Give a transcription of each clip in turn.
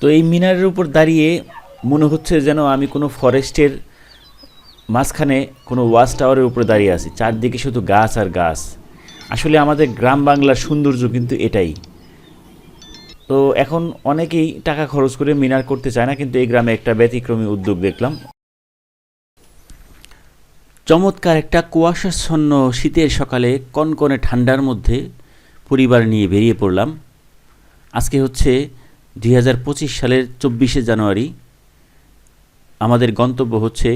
তো এই মিনারের উপর দাঁড়িয়ে মনে হচ্ছে যেন আমি কোনো ফরেস্টের মাঝখানে কোনো ওয়াচ টাওয়ারের উপরে দাঁড়িয়ে আছি। চারদিকে শুধু গাছ আর গাছ। আসলে আমাদের গ্রাম বাংলার সৌন্দর্য কিন্তু এটাই। তো এখন অনেকেই টাকা খরচ করে মিনার করতে চায় না, কিন্তু এই গ্রামে একটা ব্যতিক্রমী উদ্যোগ দেখলাম। চমৎকার একটা কুয়াশাচ্ছন্ন শীতের সকালে কনকনে ঠান্ডার মধ্যে পরিবার নিয়ে বেরিয়ে পড়লাম। আজকে হচ্ছে দুই হাজার পঁচিশ সালের চব্বিশে জানুয়ারি, আমাদের গন্তব্য হচ্ছে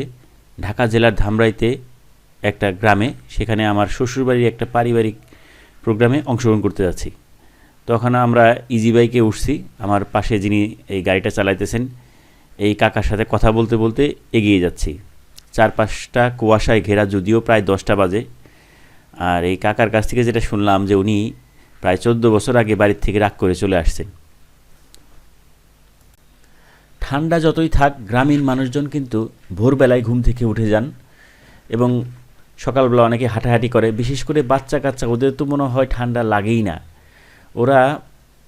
ঢাকা জেলার ধামরাইতে একটা গ্রামে, সেখানে আমার শ্বশুরবাড়ির একটা পারিবারিক প্রোগ্রামে অংশগ্রহণ করতে যাচ্ছি। তখন আমরা ইজি বাইকে উঠছি, আমার পাশে যিনি এই গাড়িটা চালাইতেছেন, এই কাকার সাথে কথা বলতে বলতে এগিয়ে যাচ্ছি। চারপাশটা কুয়াশায় ঘেরা, যদিও প্রায় দশটা বাজে। আর এই কাকার কাছ থেকে যেটা শুনলাম যে উনি প্রায় চোদ্দ বছর আগে বাড়ির থেকে রাগ করে চলে আসছেন। ঠান্ডা যতই থাক, গ্রামীণ মানুষজন কিন্তু ভোরবেলায় ঘুম থেকে উঠে যান এবং সকালবেলা অনেকে হাঁটাহাঁটি করে, বিশেষ করে বাচ্চা কাচ্চা ওদের তো মনে হয় ঠান্ডা লাগেই না। ওরা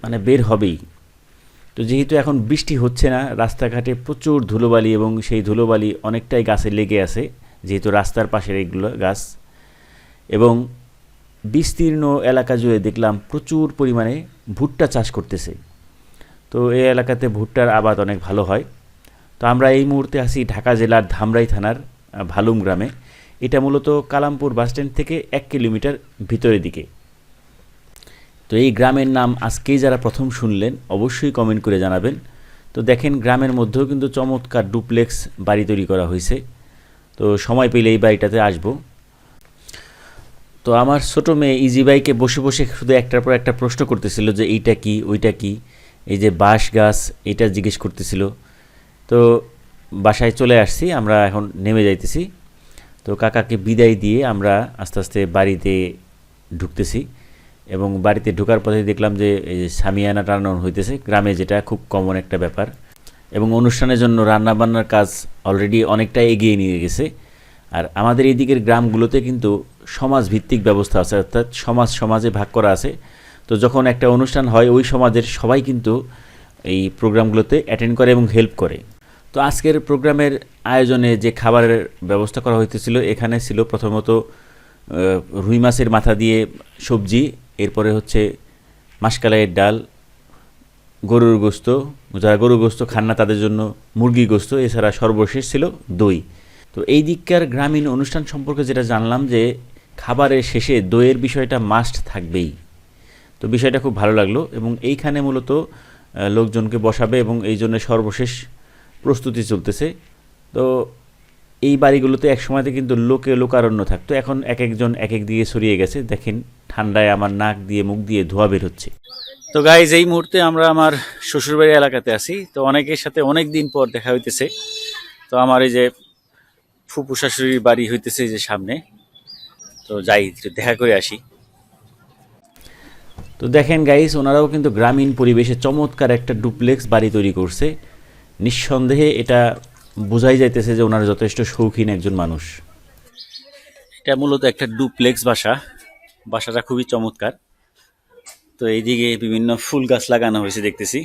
মানে বের হবেই। তো যেহেতু এখন বৃষ্টি হচ্ছে না, রাস্তাঘাটে প্রচুর ধুলোবালি এবং সেই ধুলোবালি অনেকটাই গাছে লেগে আছে, যেহেতু রাস্তার পাশের এইগুলো গাছ। এবং বিস্তীর্ণ এলাকা জুড়ে দেখলাম প্রচুর পরিমাণে ভুট্টা চাষ করতেছে। তো এই এলাকাতে ভুট্টার আবাদ অনেক ভালো হয়। তো আমরা এই মুহূর্তে আছি ঢাকা জেলার ধামরাই থানার ভালুম গ্রামে। এটা মূলত কালামপুর বাসস্ট্যান্ড থেকে এক কিলোমিটার ভিতরের দিকে। তো এই গ্রামের নাম আজকেই যারা প্রথম শুনলেন, অবশ্যই কমেন্ট করে জানাবেন। তো দেখেন গ্রামের মধ্যেও কিন্তু চমৎকার ডুপ্লেক্স বাড়ি তৈরি করা হয়েছে। তো সময় পেলে এই বাড়িটাতে আসব। তো আমার ছোটো মেয়ে ইজি বাইকে বসে বসে শুধু একটার পর একটা প্রশ্ন করতেছিল যে এইটা কি, ওইটা কি? এই যে বাঁশ গাছ, এটা জিজ্ঞেস করতেছিল। তো বাসায় চলে আসছি, আমরা এখন নেমে যাইতেছি। তো কাকাকে বিদায় দিয়ে আমরা আস্তে আস্তে বাড়িতে ঢুকতেছি এবং বাড়িতে ঢোকার পথে দেখলাম যে এই যে সামিয়ানা টানানো হইতেছে, গ্রামে যেটা খুব কমন একটা ব্যাপার। এবং অনুষ্ঠানের জন্য রান্নাবান্নার কাজ অলরেডি অনেকটা এগিয়ে নিয়ে গেছে। আর আমাদের এই দিকের গ্রামগুলোতে কিন্তু সমাজ ভিত্তিক ব্যবস্থা আছে, অর্থাৎ সমাজ সমাজে ভাগ করা আছে। তো যখন একটা অনুষ্ঠান হয়, ওই সমাজের সবাই কিন্তু এই প্রোগ্রামগুলোতে অ্যাটেন্ড করে এবং হেল্প করে। তো আজকের প্রোগ্রামের আয়োজনে যে খাবারের ব্যবস্থা করা হইতেছিল, এখানে ছিল প্রথমত রুই মাছের মাথা দিয়ে সবজি, এরপরে হচ্ছে মাসকালাইয়ের ডাল, গরুর গোস্ত, যারা গরুর গোস্ত খান না তাদের জন্য মুরগি গোস্ত, এছাড়া সর্বশেষ ছিল দই। তো এই দিককার গ্রামীণ অনুষ্ঠান সম্পর্কে যেটা জানলাম যে, খাবারের শেষে দইয়ের বিষয়টা মাস্ট থাকবেই। তো বিষয়টা খুব ভালো লাগল এবং এইখানে মূলত লোকজনকে বসাবে এবং এই জন্য সর্বশেষ প্রস্তুতি চলতেছে। তো এই বাড়িগুলোতে এক সময়তে কিন্তু লোকে লোকারণ্য থাকতো, এখন এক একজন এক এক দিকে ছড়িয়ে গেছে। দেখেন, ঠান্ডায় আমার নাক দিয়ে, মুখ দিয়ে ধোয়া বের হচ্ছে। তো গাইজ এই মুহূর্তে আমরা আমার শ্বশুরবাড়ি এলাকাতে আছি। তো অনেকের সাথে অনেক দিন পর দেখা হইতেছে। তো আমার এই যে ফুপু শাশুড়ির বাড়ি হইতেছে যে সামনে। তো যাই দেখা করে আসি। তো দেখেন গাইস ওনারাও কিন্তু গ্রামীণ পরিবেশে চমৎকার একটা ডুপ্লেক্স বাড়ি তৈরি করছে। নিঃসন্দেহে এটা বোঝাই যাইতেছে যে ওনারা যথেষ্ট শৌখিন একজন মানুষ। এটা মূলত একটা ডুপ্লেক্স বাসা। বাসাটা খুবই চমৎকার। তো এইদিকে বিভিন্ন ফুল গাছ লাগানো হয়েছে দেখতেছি।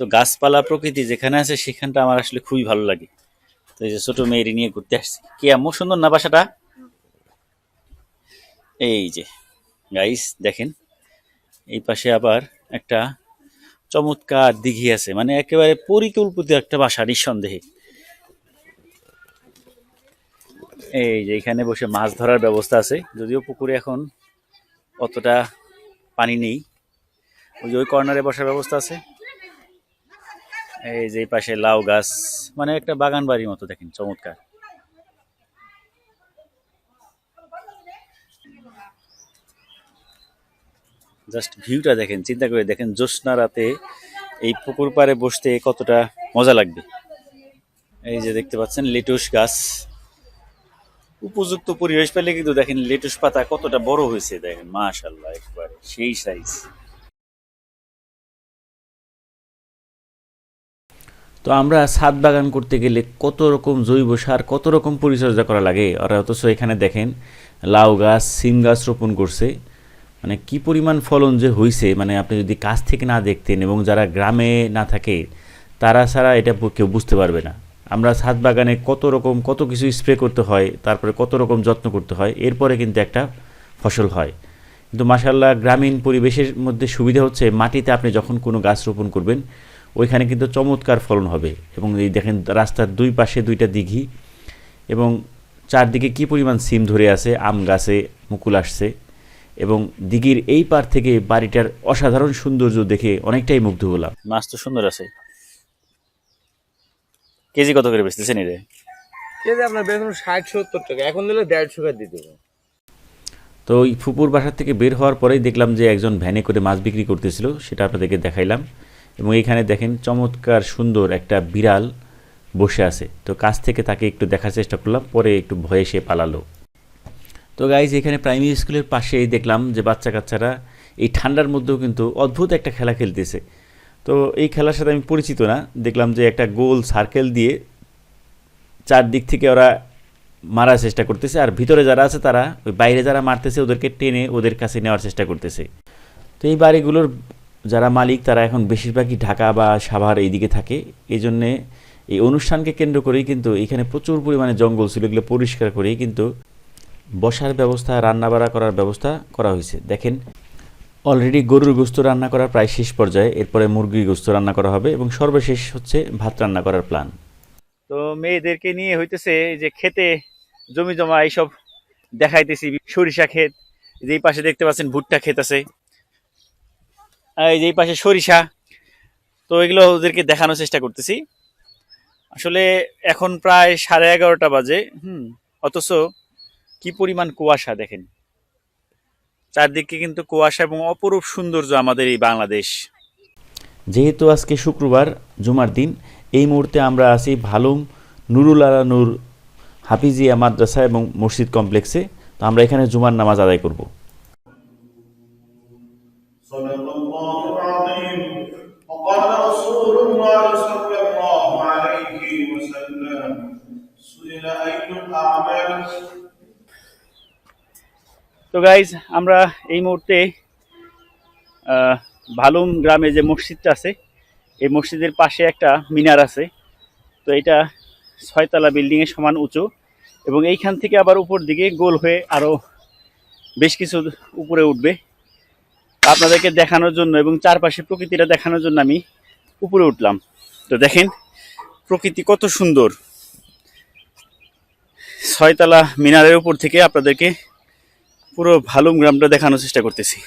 তো গাছপালা প্রকৃতি যেখানে আছে সেখানটা আমার আসলে খুবই ভালো লাগে। তো এই যে ছোট মেয়েরি নিয়ে ঘুরতে আসছি। কি এমন সুন্দর না বাসাটা? এই যে। গাইস দেখেন, এই পাশে আবার একটা চমৎকার দিঘি আছে মানে একেবারে পরিকল্পিত একটা বাসা, নিঃসন্দেহে। এই যে এখানে বসে মাছ ধরার ব্যবস্থা আছে, যদিও পুকুরে এখন অতটা পানি নেই। ওই যে ওই কর্নারে বসার ব্যবস্থা আছে। এই যে পাশে লাউ গাছ মানে একটা বাগান বাড়ির মতো, দেখেন, চমৎকার। জাস্ট ভিউটা দেখেন, চিন্তা করে দেখেন জ্যোৎস্না রাতে এই পুকুর পাড়ে বসতে কতটা মজা লাগবে। এই যে দেখতে পাচ্ছেন লেটুস গাছ। উপযুক্ত পরিবেশ পেলে কিন্তু দেখেন লেটুস পাতা কতটা বড় হয়েছে, দেখেন মাশাল্লাহ একবারে সেই সাইজ তো আমরা ছাদ বাগান করতে গেলে কত রকম জৈব সার, কত রকম পরিচর্যা করা লাগে? আর অথচ এখানে দেখেন লাউ গাছ, সিম গাছ রোপণ করছে। মানে কি পরিমাণ ফলন যে হয়েছে মানে আপনি যদি কাছ থেকে না দেখতেন এবং যারা গ্রামে না থাকে, তারা ছাড়া এটা কেউ বুঝতে পারবে না। আমরা ছাদ বাগানে কত রকম, কত কিছু স্প্রে করতে হয়, তারপরে কত রকম যত্ন করতে হয়, এরপরে কিন্তু একটা ফসল হয়। কিন্তু মাসাল্লাহ গ্রামীণ পরিবেশের মধ্যে সুবিধা হচ্ছে, মাটিতে আপনি যখন কোনো গাছ রোপণ করবেন, ওইখানে কিন্তু চমৎকার ফলন হবে। এবং এই দেখেন, রাস্তার দুই পাশে দুইটা দিঘি এবং চারদিকে কি পরিমাণ সিম ধরে আছে, আম গাছে, মুকুল আসছে। এবং দিঘির এই পার থেকে বাড়িটার অসাধারণ সৌন্দর্য দেখে অনেকটাই মুগ্ধ হলাম। মাছ তো সুন্দর আছে। কেজি কত করে বেচতেছেন এটা কেজি আপনার বেতন ষাট সত্তর টাকা। এখন দিলে দেড়শো টাকা দিয়ে দেবো। তো ওই ফুপুর বাসার থেকে বের হওয়ার পরেই দেখলাম যে একজন ভ্যানে করে মাছ বিক্রি করতেছিল সেটা আপনাদেরকে দেখাইলাম। এবং এইখানে দেখেন চমৎকার সুন্দর একটা বিড়াল বসে আছে। তো কাছ থেকে তাকে একটু দেখার চেষ্টা করলাম পরে একটু ভয়ে সে পালালো। তো গাইজ এখানে প্রাইমারি স্কুলের পাশেই দেখলাম যে বাচ্চা কাচ্চারা এই ঠান্ডার মধ্যেও কিন্তু অদ্ভুত একটা খেলা খেলতেছে। তো এই খেলার সাথে আমি পরিচিত না। দেখলাম যে একটা গোল সার্কেল দিয়ে চারদিক থেকে ওরা মারার চেষ্টা করতেছে আর ভিতরে যারা আছে তারা, ওই বাইরে যারা মারতেছে ওদেরকে টেনে ওদের কাছে নেওয়ার চেষ্টা করতেছে। তো এই বাড়িগুলোর যারা মালিক তারা এখন বেশিরভাগই ঢাকা বা সাভার এইদিকে থাকে। এই জন্যে এই অনুষ্ঠানকে কেন্দ্র করেই কিন্তু এখানে প্রচুর পরিমাণে জঙ্গল ছিল, এগুলো পরিষ্কার করেই কিন্তু বসার ব্যবস্থা, রান্নাবাড়া করার ব্যবস্থা করা হয়েছে। দেখেন অলরেডি গরুর গোস্ত রান্না করা প্রায় শেষ পর্যায়ে, এরপরে মুরগির গোস্ত রান্না করা হবে এবং সর্বশেষ হচ্ছে ভাত রান্না করার প্ল্যান তো মেয়েদেরকে নিয়ে হইতেছে যে খেতে, জমি জমা এইসব দেখাইতেছি, সরিষা ক্ষেত যেই পাশে দেখতে পাচ্ছেন ভুট্টা ক্ষেত আছে। এই যেই পাশে সরিষা, তো এগুলো ওদেরকে দেখানোর চেষ্টা করতেছি। আসলে এখন প্রায় সাড়ে এগারোটা বাজে, হুম, অথচ কি পরিমাণ কুয়াশা দেখেন চারদিকে কিন্তু কুয়াশা এবং অপরূপ সৌন্দর্য আমাদের এই বাংলাদেশ যেহেতু আজকে শুক্রবার জুমার দিন এই মুহূর্তে আমরা আছি ভালুম নুরুল আলা নূর হাফিজিয়া মাদ্রাসা এবং মসজিদ কমপ্লেক্সে তো আমরা এখানে জুমার নামাজ আদায় করব صدق الله العظيم وقال رسول الله صلى الله عليه وسلم سئل أي الأعمال তো গাইজ আমরা এই মুহূর্তে ভালুম গ্রামে যে মসজিদটা আছে, এই মসজিদের পাশে একটা মিনার আছে। তো এটা ছয়তলা বিল্ডিংয়ের সমান উঁচু এবং এইখান থেকে আবার উপর দিকে গোল হয়ে আরও বেশ কিছু উপরে উঠবে। আপনাদেরকে দেখানোর জন্য এবং চারপাশে প্রকৃতিটা দেখানোর জন্য আমি উপরে উঠলাম। তো দেখেন, প্রকৃতি কত সুন্দর। ছয়তলা মিনারের উপর থেকে আপনাদেরকে পুরো ভালুম গ্রামটা দেখানোর চেষ্টা করতেছি।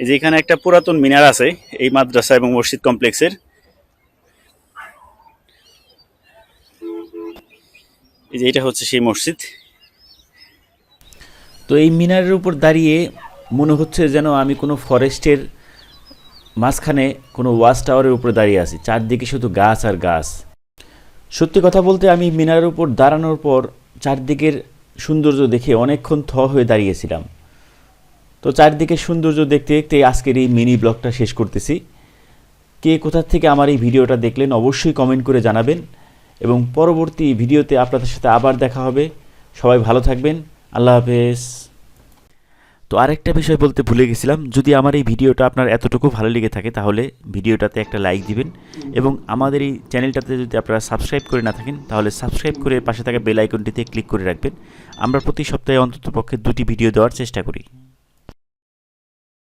এই যে এখানে একটা পুরাতন মিনার আছে, এই মাদ্রাসা এবং মসজিদ কমপ্লেক্সের। এই যে এটা হচ্ছে সেই মসজিদ। তো এই মিনারের উপর দাঁড়িয়ে মনে হচ্ছে যেন আমি কোনো ফরেস্টের মাঝখানে কোনো ওয়াচ টাওয়ারের উপরে দাঁড়িয়ে আছি। চারদিকে শুধু গাছ আর গাছ। সত্যি কথা বলতে আমি মিনারের উপর দাঁড়ানোর পর চারদিকের সৌন্দর্য দেখে অনেকক্ষণ থ হয়ে দাঁড়িয়েছিলাম। তো চারদিকে সৌন্দর্য দেখতে দেখতে আজকের এই মিনি ব্লগটা শেষ করতেছি। কে কোথা থেকে আমার এই ভিডিওটা দেখলেন অবশ্যই কমেন্ট করে জানাবেন এবং পরবর্তী ভিডিওতে আপনাদের সাথে আবার দেখা হবে। সবাই ভালো থাকবেন। আল্লাহ হাফেজ। তো আরেকটা বিষয় বলতে ভুলে গেছিলাম, যদি আমার এই ভিডিওটা আপনার এতটুকু ভালো লেগে থাকে তাহলে ভিডিওটাতে একটা লাইক দিবেন এবং আমাদের এই চ্যানেলটাতে যদি আপনারা সাবস্ক্রাইব করে না থাকেন, তাহলে সাবস্ক্রাইব করে পাশে থাকা বেল আইকনটিতে ক্লিক করে রাখবেন। আমরা প্রতি সপ্তাহে অন্তত পক্ষে দুটি ভিডিও দেওয়ার চেষ্টা করি।